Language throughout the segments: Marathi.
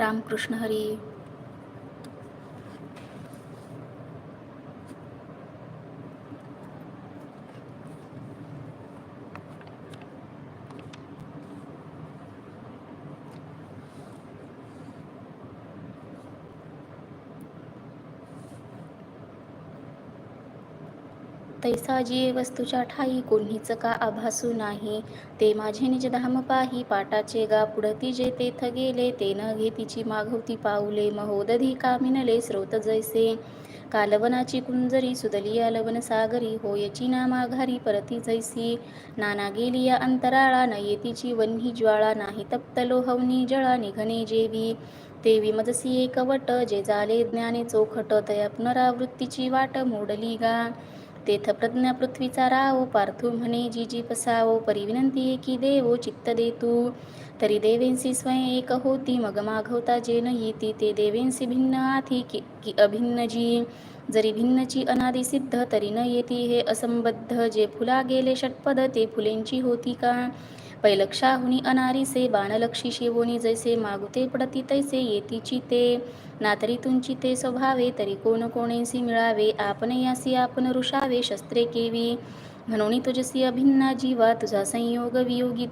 रामकृष्ण हरी. तैसा जी वस्तूच्या ठाई कोणीच का आभासू नाही? ते माझे निज धाम पाही पाटाचे गा पुढती जे तेथ गेले ते न घे तिची माघवती पाऊले महोदधी कामिनले स्रोत जैसे? कालवनाची कुंजरी सुदलिया लवन सागरी होयची ना माघारी परती जैसी? नाना गेलिया अंतराळा न येतीची वन्ही ज्वाळा नाही तप्त लोहवनी जळा निघणे जेवी? ते विमजसी एकवट जे जाले ज्ञाने चोखट तया पुनरावृत्तीची वाट मोडली गा? तेथ प्रज्ञा पृथ्वीचा राव पार्थू म्हणे जी जी पसावो परी विनंती की देवो चित्त देतू. तरी देवेंसी स्वयं एक होती मग मागवता जे न येती ते देवेंसी भिन्न आथी की की अभिन्न जी जरी भिन्नची अनादि सिद्ध तरी न येती हे असंबद्ध. जे फुला गेले षटपद ते फुलेंची होती का? पैलक्षाहुनी अनारिसे बाणलक्षी शिवोनी जैसे मागुते पडती तैसे येतीची ते नातरी तुंची ते स्वभावे तरी कोण कोणेसी मिळावे आपण यासी आपण ऋषावे शस्त्रे केवी. म्हणून तुझसी अभिन्ना जीवा तुझा संयोग वियोगी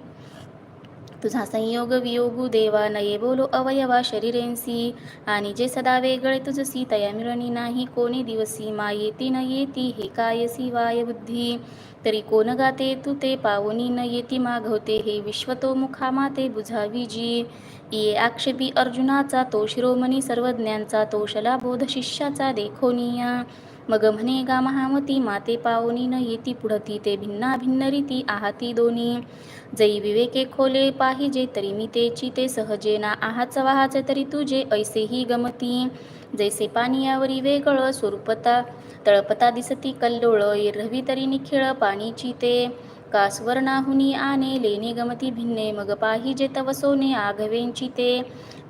तुझा संयोग वियोगू देवा नये बोलो अवयवा शरीरेंसी. आणि जे सदा वेगळे तुझसी तया मिळणी नाही कोणी दिवसी. मा येती न येती हे कायसी वाय बुद्धी? तरी कोण गाते तू ते पावनी न येती मागवते. हे विश्वतो मुखा माते बुझावी जी. ये आक्षेपी अर्जुनाचा तो शिरोमणी सर्वज्ञांचा तो शलाबोध शिष्याचा देखोनिया मग म्हणे गा महामती माते पावनी न येती पुढती ते भिन्ना भिन्न रीती आहाती दोन्ही. जई विवेके खोले पाहिजे तरी मी तेची ते सहजे ना आहाच वाहाचे तरी तुझे ऐसेही गमती. जैसे पानियावरी वेगळं स्वरूपता तळपता दिसती कल्लोळ रवी तरी निखिळ पाणीची ते. का स्वर्णाहुनी आने लेणे गमती भिन्ने मग पाहिजे तव सोने आघवेंची ते.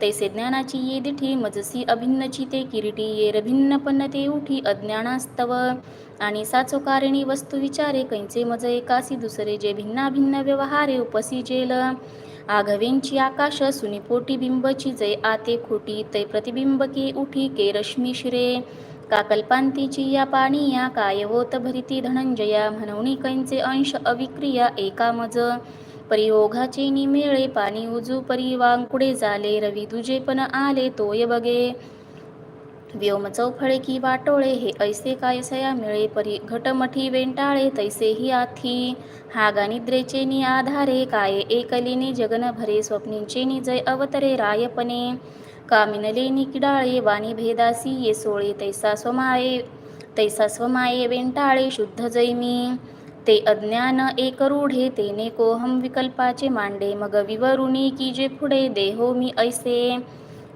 तैसे ज्ञानाची ये दिठी मजसी अभिन्नची ते. किरीटी ये भिन्न ते उठी अज्ञानास्तव. आणि साचो कारिणी वस्तू विचारे कैंचे मज एकासी दुसरे जे भिन्ना भिन्न व्यवहारे उपसी जेल. आघवेंची आकाश सुनिपोटी बिंबची जय आते खोटी तै प्रतिबिंबके उठी के रश्मी शिरे. का कल्पांतीची या पाणी या कायवोत भरिती धनंजया म्हणून कैंचे अंश अविक्रिया एका मज परियोगाचे निमेळे पाणी उजू परिवांकुडे झाले रवी तुझे पण आले तोय बगे. व्योम चौफळे की वाटोळे हे ऐसे काय सया मिळे परी घटमठी वेंटाळे तैसे ही आथी. हागा निद्रेचे नि आधारे काय एकलिनी जगन भरे स्वप्नींचे नि जय अवतरे रायपणे. कामिनले निकिडाळे वाणी भेदासी ये सोळे तैसा स्वमाये तैसा स्वमाये वेंटाळे शुद्ध जैमी ते अज्ञान एक रूढे तेने कोहम विकल्पाचे मांडे मग विवरुणी की जे पुढे देहो मी ऐसे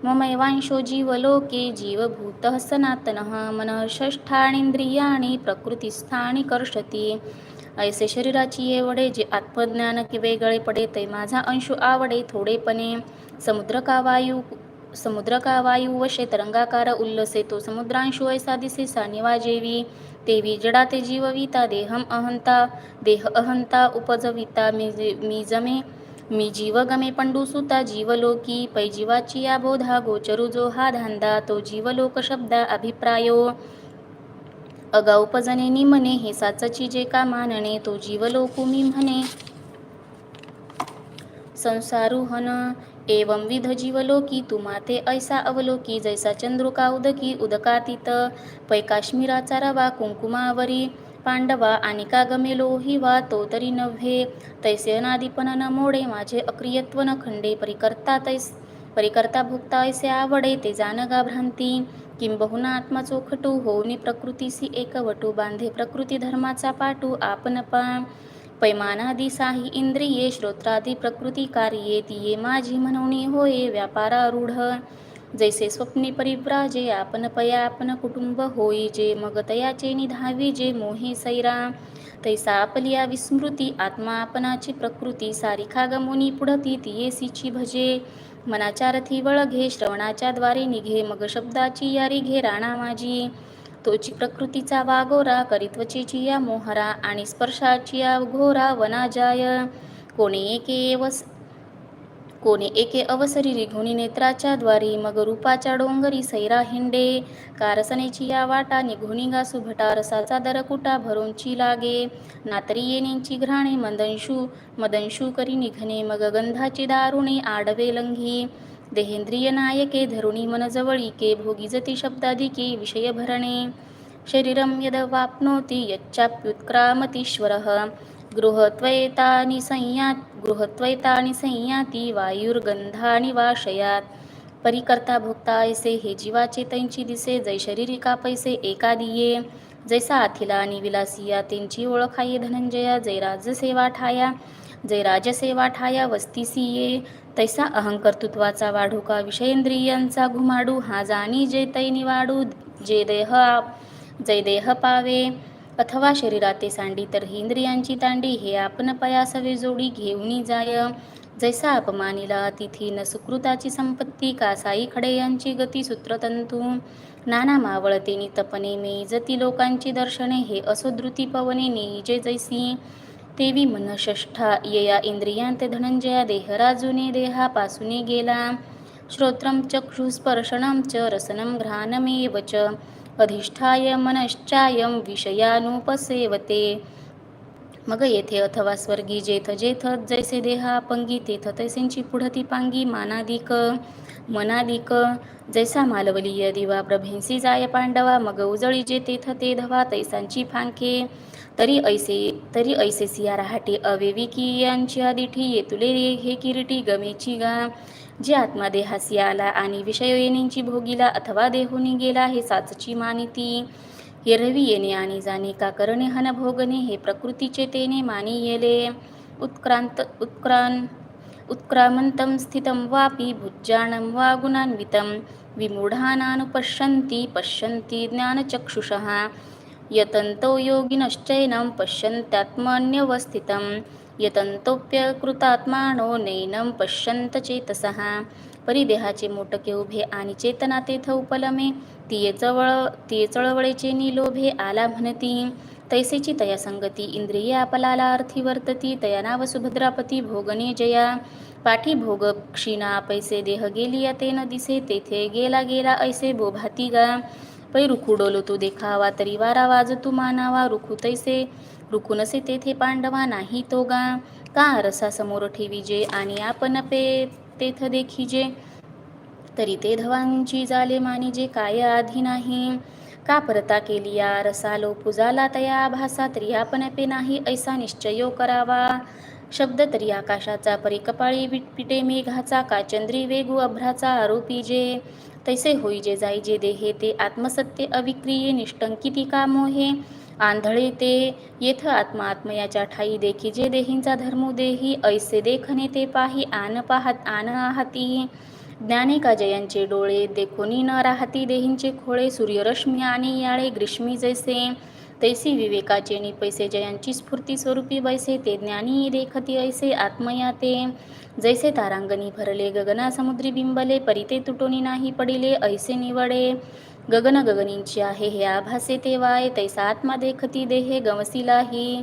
ममैवांशो जीवलोके जीवभूत सनातन मन षष्ठाणींद्रियाणी प्रकृतिस्थानी कर्षती ऐसे शरीराची एवढे जे आत्मज्ञान की वेगळे पडे ते माझा अंशु आवडे थोडेपणे समुद्र का वायू समुद्र का वायू वशे तरंगाकार उल्लसे तो समुद्रांशु ऐसा दिसे सानिवाजेवी तेवी जडा ते जीवविता देहम अहंता देह अहंता उपजविता मी मी जमे मी जीवगमे पंडुसुता जीवलोकी पैजीवाची या बोधा गोचरू जो हा धांदा तो जीवलोक शब्द अभिप्रायो। अगाऊपजने निमने हे साचची जे का मानणे तो जीवलोकू मी म्हणे संसारुहन एवं विध जीवलोकी तू ऐसा अवलोकी जैसा चंद्रुका उदकी उदकातीत पै काश्मीराचा रवा कुंकुमावरी पांडवा आणि का गमे तो तरी नव्हे तैसे अनादिपण न मोडे माझे अक्रियत्व न खंडे परिकर्ता तैस परिकर्ता भुक्ता ऐसे आवडे ते जानगा भ्रांती किंबहुना आत्मा चोखटू होऊनी प्रकृतीसी एकवटू बांधे प्रकृती धर्माचा पाटू आपण पा पैमानादि साही इंद्रिये श्रोत्रादी प्रकृती कार्ये तिये माझी म्हणून होये व्यापारारूढ जैसे स्वप्ने परिव्राजे आपण पया आपण कुटुंब होई जे मग तयाचे निधावी जे मोहे सैरा। तैसा आपलिया विस्मृती आत्मा आपणाची प्रकृती सारिखा गमुनी पुढती तियेसीची भजे। मनाच्या रथी वळघे श्रवणाच्या द्वारे निघे मग शब्दाची यारी घे राणा माझी तोची प्रकृतीचा वागोरा करित्वची या मोहरा आणि स्पर्शाची या घोरा वनाजाय. कोणी एके वस कोणी एके अवसरी रिघुणी नेत्राच्या द्वारी मग रूपाच्या डोंगरी सैरा हिंडे. कारसनेची या वाटा निघुणी गासू भटा रसाचा दरकुटा भरूनची लागे. नातरी येणेंची घ्राणे मदंशू मदंशू करी निघणे मग गंधाची दारुणे आडवे लंघी. देहेंद्रिय नायके धरुणी मन जवळीके भोगीजती शब्दाधिके विषयभरणे. शरीरं यदवाप्नोति यच्चाप्युत्क्रामतीश्वरः गृहत्वैतानि संयात गृहत्वैतानि संयाती वायुर्गंधानि वाशयात. परिकर्ता भोक्ता ऐसे हे जीवाचे तैंची दिसे जै शरीरिका पैसे एका दिये जैसा आथिला आणि विलासिया त्यांची ओळखाये धनंजया जै राजसेवा ठाया. जे राजसेवा ठाया वस्तीसिये तैसा अहंकर्तृत्वाचा वाढू का विषयेंद्रियांचा घुमाडू हा जाणी जे तै निवाडू जे देह जै देह पावे. अथवा शरीराते सांडी तर ही इंद्रियांची तांडी हे आपण पयासवे जोडी घेऊनी जाय. जैसा अपमानिला तिथी न सुकृताची संपत्ती कासाई खडे यांची गती सूत्रतंतू. नाना मावळतेनी तपने मेजती लोकांची दर्शने हे असोधृती पवने नेईजे जैसी. तेवी मनषष्ठा यया इंद्रियांते धनंजया देहराजुने देहापासूने गेला. श्रोत्रं चक्षुस्पर्शनं च रसनं घ्राणमेव च. अधिष्ठाय मनश्चायं विषयानुपसेवते. मग येथे अथवा स्वर्गी जेथ जेथ जैसे देहा पंगी तेथ तैसेंची पुढती पांगी मानादिक. मनादिक। जैसा मालवलीय दिवा प्रभेंसी जाय पांडवा मग उजळी जे तेथ ते धवा तैसांची फांके। तरी ऐसे तरी ऐसे सिया राहाटे अवेविकीयांच्या आदिठी येतुले रे हे किरीटी गमेची गा। जे आत्मा देहासी आला आणि विषयवेणींची भोगीला अथवा देहुनी गेला हे साचची मानिती। एरवी येणे आणि जाणे का करणे हन भोगणे हे प्रकृतीचे तेने मानी येले उत्क्रांत उत्क्रांत उत्क्रामन्तं स्थितं वापि भुज्जाणं वा गुणान्वितं। विमूढानानुपश्यन्ति पश्यन्ति ज्ञानचक्षुषः। यतन्तो योगिनश्चैनं पश्यन्त्यात्मन्यवस्थितं। यतन्तोऽप्यकृतात्मानो नैनं पश्यन्त चेतसः परिदेहाचे मोटके उभे आणि चेतना तेथ उपलमे। तिये चवळ तिये चळवळेचे निलोभे आला म्हणती तैसेची तया संगती. इंद्रिय आपलाला अर्थी वर्तती. तया नाव सुभद्रापती. भोगने जया. पाठी भोग क्षीणा. पैसे देह गेलिया ते न दिसे. तेथे गेला गेला ऐसे बोभाती गा. पै रुखू डोलो तू देखावा. तरी वारा वाजतू मानावा. रुखू तैसे. रुखू नसे तेथे पांडवा नाही तो गा. का रसा समोर ठेवीजे आणि आपण पे तेथ देखीजे तरी ते धवांची जाले मानिजे काय आधी नाही. का परता केली या? रसालो पुजाला तया भासा त्रियापणपे नाही ऐसा निश्चयो करावा. शब्द तरी आकाशाचा परिकपाळी पिटे मेघाचा का चंद्री वेगू अभ्राचा आरोपी जे? तैसे होई जे जाई जे देहे ते आत्मसत्य अविक्रिये निष्टंकिती का मोहे? आंधळे ते येथ आत्मा आत्मयाच्या ठाई देखी जे देहींचा धर्मो देही ऐसे देखणे ते पाही आन पाहत आन आहाती. ज्ञाने का जयांचे डोळे देखोनी न राहती देहींचे खोळे सूर्यरश्मी आणि याळे ग्रीष्मी जैसे तैसी विवेकाचे नि पैसे जयांची स्फूर्ती स्वरूपी बैसे ते ज्ञानी देखती ऐसे आत्मया ते जैसे तारांगणी भरले गगना समुद्री बिंबले परिते तुटोनी नाही पडिले ऐसे निवडे. गगन गगनींची आहे हे आभासे ते वाय तैसा आत्मा देखती देहे गमसिलाही.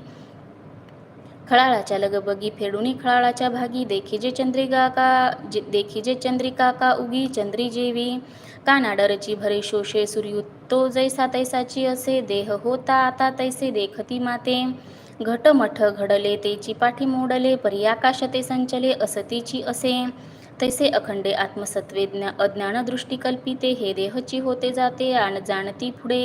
खळाळाच्या लगबगी फेडुनी खळाळाच्या भागी देखिजे चंद्रिका का जे देखिजे चंद्रिका का उगी चंद्री जेवी. कानाडरची भरे शोषे सूर्युत्तो जैसा तैसाची असे देह होता आता तैसे देखती माते. घटमठ घडले तेची पाठी मोडले परियाकाश ते संचले असतीची असे. तैसे अखंडे आत्मसत्वे ज्ञा अज्ञान दृष्टी कल्पिते हे देहची होते जाते आण जाणती पुढे.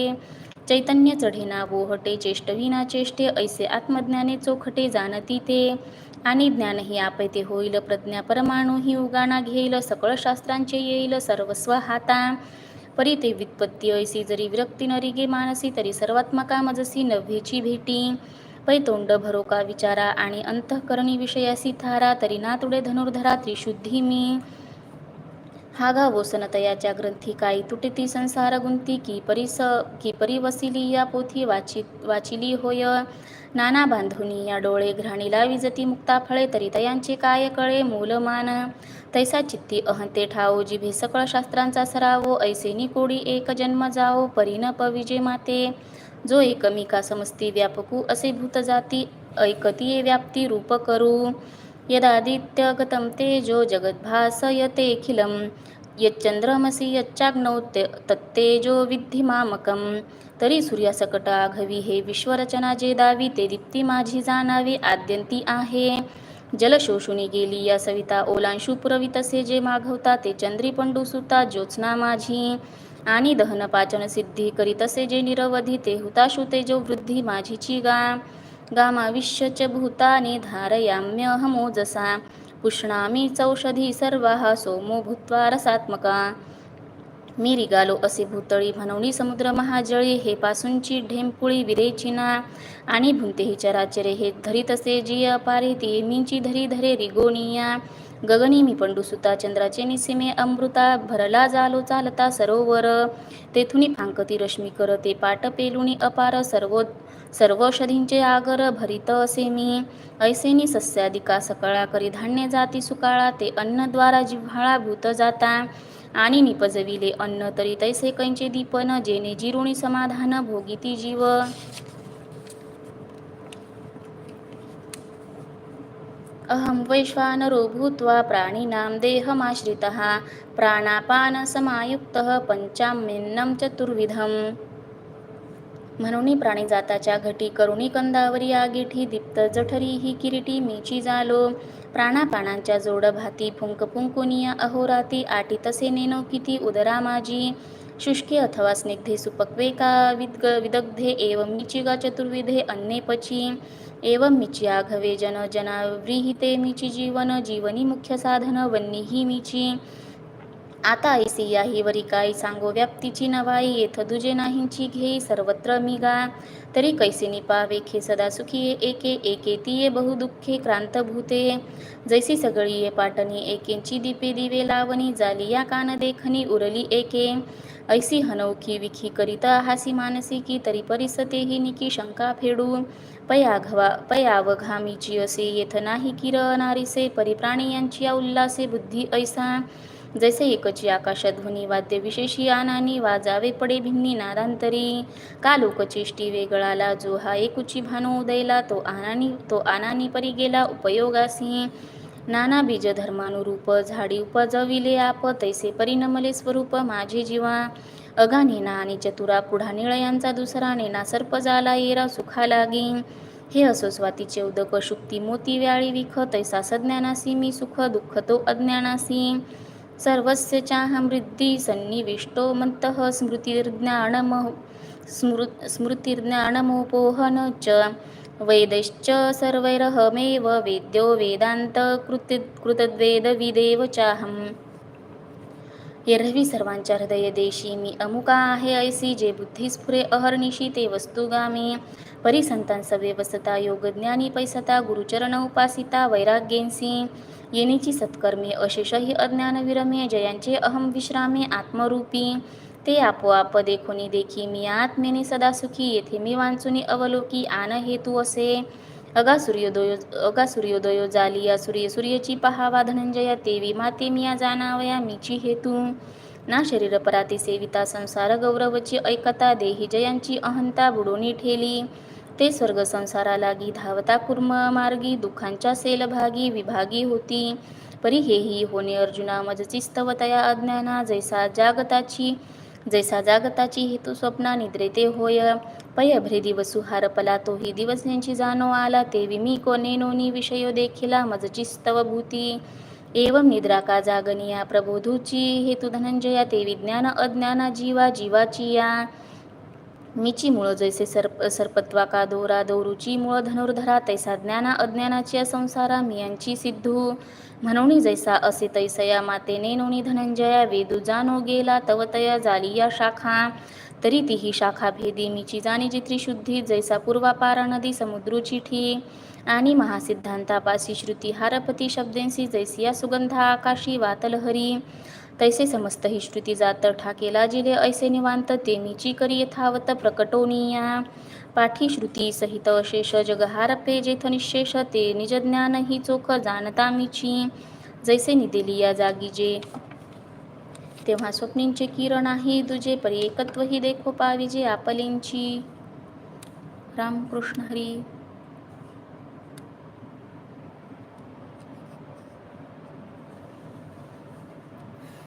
चैतन्य चढेना बोहटे चेष्टविना चेष्टे ऐसे आत्मज्ञाने चोखटे जाणती ते. आणि ज्ञानही आपैते होईल प्रज्ञा परमाणूही उगाणा घेईल सकळ शास्त्रांचे येईल सर्वस्व हाता. परी ते व्युत्पत्ती ऐसी जरी विरक्ती नरिगे मानसी तरी सर्वात्मका मजसी नव्हेची भेटी. पै तोंड भरोका विचारा आणि अंतःकरणी विषयासी थारा तरी ना तुडे धनुर्धरा त्रिशुद्धी मी. हा गा वोसनतयाच्या ग्रंथी काही तुटती संसार गुंती की परिस की परिवसिली या पोथी वाची वाचिली होय. नाना बांधुनी या डोळे घ्राणीला विजती मुक्ता फळे तरी तयांचे काय कळे मूलमान. तैसा चित्ती अहंते ठावो जिभे सकळ शास्त्रांचा सरावो ऐसे निकोडी एक जन्म जाओ परिन पविजे माते. जो एकमिका समस्ती व्यापकू असे भूत जाती ऐकतीये व्याप्ती रूप करू. यदादित्यगतं तेजो जगद्भासयतेऽखिलं यच्चंद्रमसि यच्चाग्नौ तत्तेजो विद्धि मामकं तरी सूर्यासकटाघवी हे विश्वरचना जे दावी ते दीप्ती माझी जाणावी आद्यंती आहे। जल शोषुनी गेली या सविता ओलांशू पुरवितसे जे मागवता ते चंद्री पंडू सुता ज्योत्स्ना माझी। आणि दहन पाचन सिद्धी करी तसे जे निरवधी ते हुताशु तेजो वृद्धी माझीची गा। गामाविश्यच भूतानि धारयाम्यहमोजसा पुष्णामी चौषधी सर्वाः सोमो भूत्वा रसात्मका। मी रिगालो असे भूतळी म्हणवणी समुद्र महाजळी हे पासूनची ढेंपुळी विरेचिना आणि भुंतेही चराचरे हे धरीत असे जी अपारे ती मीची धरी धरे रिगोनिया गगनी मी पंडुसुता चंद्राचे निसीमे अमृता भरला जालो चालता सरोवर। तेथुनी फांकती रश्मी करते पाट पेलुनी अपार सर्वोत् सर्वौषधींचे आगर भरित असे मी. ऐसेनी सस्यादिका सकळा करी धान्य जाती सुकाळा ते अन्नद्वारा जिव्हाळा भूत जाता. आणि निपजविले अन्न तरी तैसे कैंचे दीपन जेने जिरुणी समाधान भोगिती जीव. अहं वैश्वानरो भूत्वा प्राणिनां देहमाश्रितः प्राणापानसमायुक्तः पंचाम्यन्नं चतुर्विधम्. म्हणून प्राणी जाताच्या घटी करुणी कंदावरी आगीठी दीप्त जठरी ही किरीटी मीची जालो. प्राणापानांच्या जोड भाती फुंक फुंकुनिया अहोराती आटी तसे नेनो किती उदरा माझी शुष्के अथवा स्निग्धे सुपक्वे का विद्ग विदग्धे एवं मिचिगा गा चतुर्विधे अन्ने पची. एवं मिची आघवे जन जना व्रीहिते मिची जीवन जीवनी मुख्य साधन वन्नी ही आता ऐसी याही वरी काय सांगो व्याप्तीची नवाई येथ दुजे नाहींची घेई सर्वत्र मी गा तरी कैसे निपावे खे सदा सुखी एके एके तिये बहुदुःखे क्रांत भूते. जैसी सगळी ये पाटणी एकेंची दीपे दिवे लावणी जाली या कान देखणी उरली एके. ऐसी हनौखी विखी करिता हासी मानसी की तरी परिसतेही निकी शंका फेडू. पयाघवा पयावघामीची असे येथ नाही किर नारीसे परिप्राणी यांची या उल्लासे बुद्धी ऐसा. जैसे एकची आकाशध्वनी वाद्य विशेषी आनानी वाजावे पडे भिन्नी नादांतरी. का लोकचेष्टी वेगळाला जो हा एकुची भानो उदयला तो आनानी तो आनानी परी गेला उपयोगासी. नाना बीज धर्मानुरूप झाडी उपजविले आप तैसे परिणमले स्वरूप माझे जीवा. अगा नेना आणि चतुरा पुढा निळयांचा दुसरा नेना सर्प झाला येरा सुखा लागी हे असो स्वातीचे उदक शुक्ती मोती व्याळी विख तैसा सज्ञानासी मी सुख दुःख तो अज्ञानासी. सर्वस्य चाहमृद्धी सन्निविष्टो मन्तः स्मृतिर्ज्ञानम स्मृ स्मृतिर्ज्ञानमोपोहन च वेदैश्च सर्वैरहमेव वेद्यो वेदान्तकृति कृतद्वेदविदेव चाहम्। एरवी सर्वांच्या हृदय देशी मी अमुका आहे ऐसी जे बुद्धिस्फुरे अहर्निशी ते वस्तुगामी। परिसंतान सव्यवसता योगज्ञानी पैसता गुरुचरण उपासिता वैराग्येंसी येणीची सत्कर्मे अशेषही अज्ञान विरमे जयांचे अहम विश्रामे आत्मरूपी ते आपोआप देखोनी देखी मी आत्मेने सदा सुखी येथे मी वांचुनी अवलोकी आन हेतू असे. अगा सूर्योदय अगा सूर्योदयो जालिया सूर्य सूर्यची पहावा धनंजया तेवी माते मिया जाणावया मीची हेतू. ना शरीर पराती सेविता संसार गौरवची ऐकता देही जयांची अहंता बुडोनी ठेली. ते स्वर्ग संसारा धावता कुर्म मार्गी दुःखांच्या सेलभागी विभागी होती. परी हेही होणे अर्जुना मजची स्तवतया अज्ञाना जैसा जागताची जैसा जागताची हेतू स्वप्ना निद्रेते होय. पयभ्रेदी भ्रे दिवसु हारपला तोही दिवस यांची जाणो आला ते विमी कोणे नोनी विषयो देखिला मजची स्तवभूती. एवं निद्रा का जागनिया प्रबोधूची हेतू धनंजया ते विज्ञान अज्ञाना जीवा जीवाची या. मीची मूळ जैसे सर्प सर्पत्वा का दोरा दोरुची मूळ धनुर्धरा तैसा ज्ञाना अज्ञानाची संसारा मियांची सिद्धू. म्हणून जैसा असे तैसया मातेने नोनी धनंजया वेदू जानो गेला तवतया झाली या शाखा. तरी तीही शाखा भेदी मीची जाणी जित्री शुद्धी जैसा पूर्वापारा नदी समुद्रूची ठी. आणि महासिद्धांतापासी श्रुती हारपती शब्देंसी जैसिया सुगंधा आकाशी वातलहरी. तैसे समस्त ही श्रुती जात ठाकेला जिले ऐसे निवांत ते मीची करी यथावत प्रकटोनिया। पाठी श्रुती सहित अशेष जगहारपे जेथ निशेष ते निजज्ञान ही चोख जाणता मीची। जैसे निदेली या जागी जे। तेव्हा स्वप्नींचे किरण आहे तुझे परी एकत्व ही देखो पाविजे आपलींची। रामकृष्ण हरी।